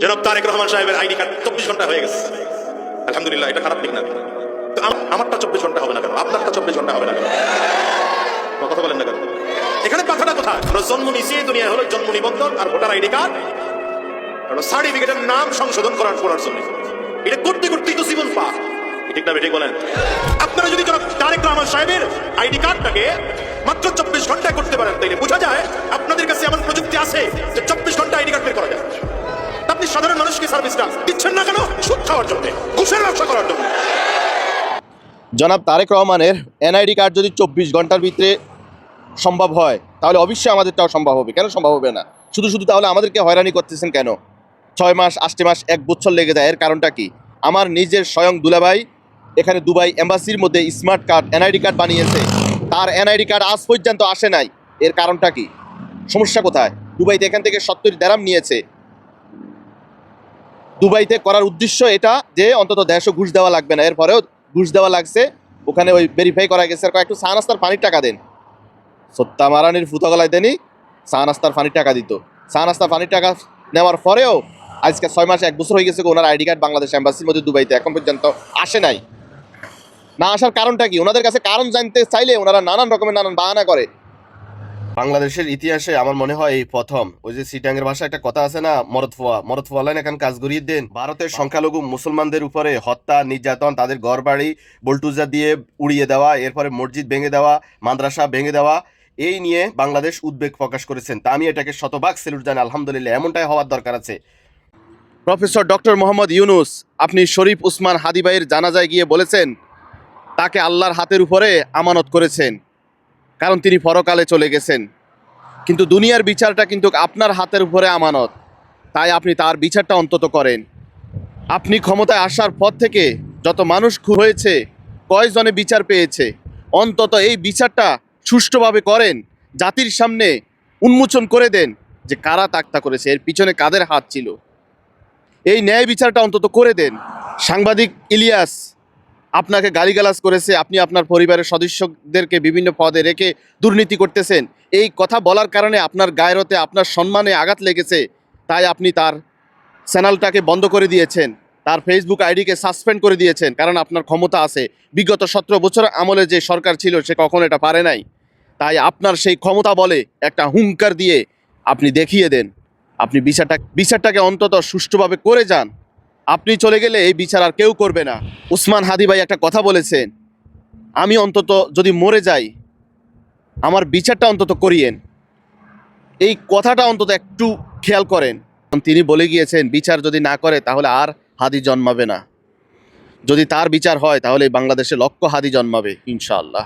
জনাব তারেক রহমান সাহেবের ID card চব্বিশ ঘণ্টা হয়ে গেছে। আলহামদুলিল্লাহ, এটা খারাপ দিক না। আমারটা চব্বিশ ঘণ্টা হবে না কেন? আপনারটা চব্বিশ ঘণ্টা হবে না কেন? কথা বলেন না কেন? এখানে কথাটা আমরা জন্ম নিছি দুনিয়া হলো জন্ম নিবন্ধন আর ভোটার আইডি কার্ড। সার্টিফিকেটের নাম সংশোধন করার করার জন্য এটা করতে করতেই তো জীবন পা ঠিক না ঠিক বলেন। আপনারা যদি তারেক রহমান সাহেবের আইডি কার্ডটাকে মাত্র চব্বিশ ঘন্টায় করতে পারেন, তাইলে বোঝা যায় আপনাদের কাছে এমন প্রযুক্তি আছে যে দিচ্ছেন না কেন? সুদ খাওয়ার জন্য, ঘুষের ব্যবসা করার জন্য। জনাব তারেক রহমানের এনআইডি কার্ড যদি চব্বিশ ঘণ্টার ভিতরে সম্ভব হয়, তাহলে অবশ্যই আমাদেরটাও সম্ভব হবে। কেন সম্ভব হবে না? শুধু শুধু তাহলে আমাদেরকে হয়রানি করতেছেন কেন? ছয় মাস, আষ্টে মাস, এক বছর লেগে যায়, এর কারণটা কি? আমার নিজের স্বয়ং দুলাভাই এখানে দুবাই এম্বাসির মধ্যে স্মার্ট কার্ড, এনআইডি কার্ড বানিয়েছে। তার এনআইডি কার্ড আজ পর্যন্ত আসে নাই, এর কারণটা কি? সমস্যা কোথায়? দুবাইতে এখান থেকে সত্তর দেরাম নিয়েছে। দুবাইতে করার উদ্দেশ্য এটা যে অন্তত দেড়শো ঘুষ দেওয়া লাগবে না। এরপরেও ঘুষ দেওয়া লাগছে। ওখানে ওই ভেরিফাই করা গেছে। আর একটু চা নাস্তার পানির টাকা দেন। সত্তা মারানির ফুতা গলায় দেনি চা নাস্তার পানির টাকা দিত। চা নাস্তার পানির টাকা নেওয়ার পরেও আজকে ছয় মাস এক বছর হয়ে গেছে ওনার আইডি কার্ড বাংলাদেশ এম্বাসির মধ্যে দুবাইতে এখন পর্যন্ত আসে নাই। না আসার কারণটা কি? ওনাদের কাছে কারণ জানতে চাইলে ওনারা নানান রকমের নানান বাহানা করে। বাংলাদেশের ইতিহাসে আমার মনে হয় এই প্রথম। ওই যে সিটাঙ্গের ভাষায় একটা কথা আছে না মরদ ফোয়া মরদ ফোয়া লাইন এখন কাজ গড়িয়ে দেন। ভারতের সংখ্যালঘু মুসলমানদের উপরে হত্যা, নির্যাতন, তাদের ঘর বাড়ি বল্টুজা দিয়ে উড়িয়ে দেওয়া, এরপরে মসজিদ ভেঙে দেওয়া, মাদ্রাসা ভেঙে দেওয়া, এই নিয়ে বাংলাদেশ উদ্বেগ প্রকাশ করেছেন। তা আমি এটাকে শতভাগ সেলুট জানি, আলহামদুলিল্লাহ, এমনটাই হওয়ার দরকার আছে। প্রফেসর ডক্টর মোহাম্মদ ইউনুস, আপনি শরীফ উসমান হাদিবাইয়ের জানাজায় গিয়ে বলেছেন, তাকে আল্লাহর হাতের উপরে আমানত করেছেন। কারণ তিনি পরকালে চলে গেছেন। কিন্তু দুনিয়ার বিচারটা কিন্তু আপনার হাতের উপরে আমানত। তাই আপনি তার বিচারটা অন্তত করেন। আপনি ক্ষমতায় আসার পর থেকে যত মানুষ হয়েছে, কয়জনে বিচার পেয়েছে, অন্তত এই বিচারটা সুষ্ঠুভাবে করেন, জাতির সামনে উন্মোচন করে দেন যে কারা তাক্তা করেছে, এর পিছনে কাদের হাত ছিল। এই ন্যায় বিচারটা অন্তত করে দেন। সাংবাদিক ইলিয়াস আপনাকে গালিগালাজ করেছে, আপনি আপনার পরিবারের সদস্যদেরকে বিভিন্ন পদে রেখে দুর্নীতি করতেছেন। এই কথা বলার কারণে আপনার গায়রতে আপনার সম্মানে আঘাত লেগেছে, তাই আপনি তার চ্যানেলটাকে বন্ধ করে দিয়েছেন। তার ফেসবুক আইডিকে সাসপেন্ড করে দিয়েছেন, কারণ আপনার ক্ষমতা আছে। বিগত সতেরো বছর আমলে যে সরকার ছিল, সে কখনো এটা পারে নাই। তাই আপনার সেই ক্ষমতা বলে একটা হুঙ্কার দিয়ে আপনি দেখিয়ে দেন। আপনি বিচারটা বিচারটাকে অন্তত সুষ্ঠুভাবে করে যান। আপনি চলে গেলে এই বিচার আর কেউ করবে না। উসমান হাদি ভাই একটা কথা বলেছেন, আমি অন্তত যদি মরে যাই, আমার বিচারটা অন্তত করিয়েন। এই কথাটা অন্তত একটু খেয়াল করেন। তিনি বলে গিয়েছেন, বিচার যদি না করে, তাহলে আর হাদি জন্মাবে না। যদি তার বিচার হয়, তাহলে বাংলাদেশে লক্ষ হাদি জন্মাবে, ইনশাআল্লাহ।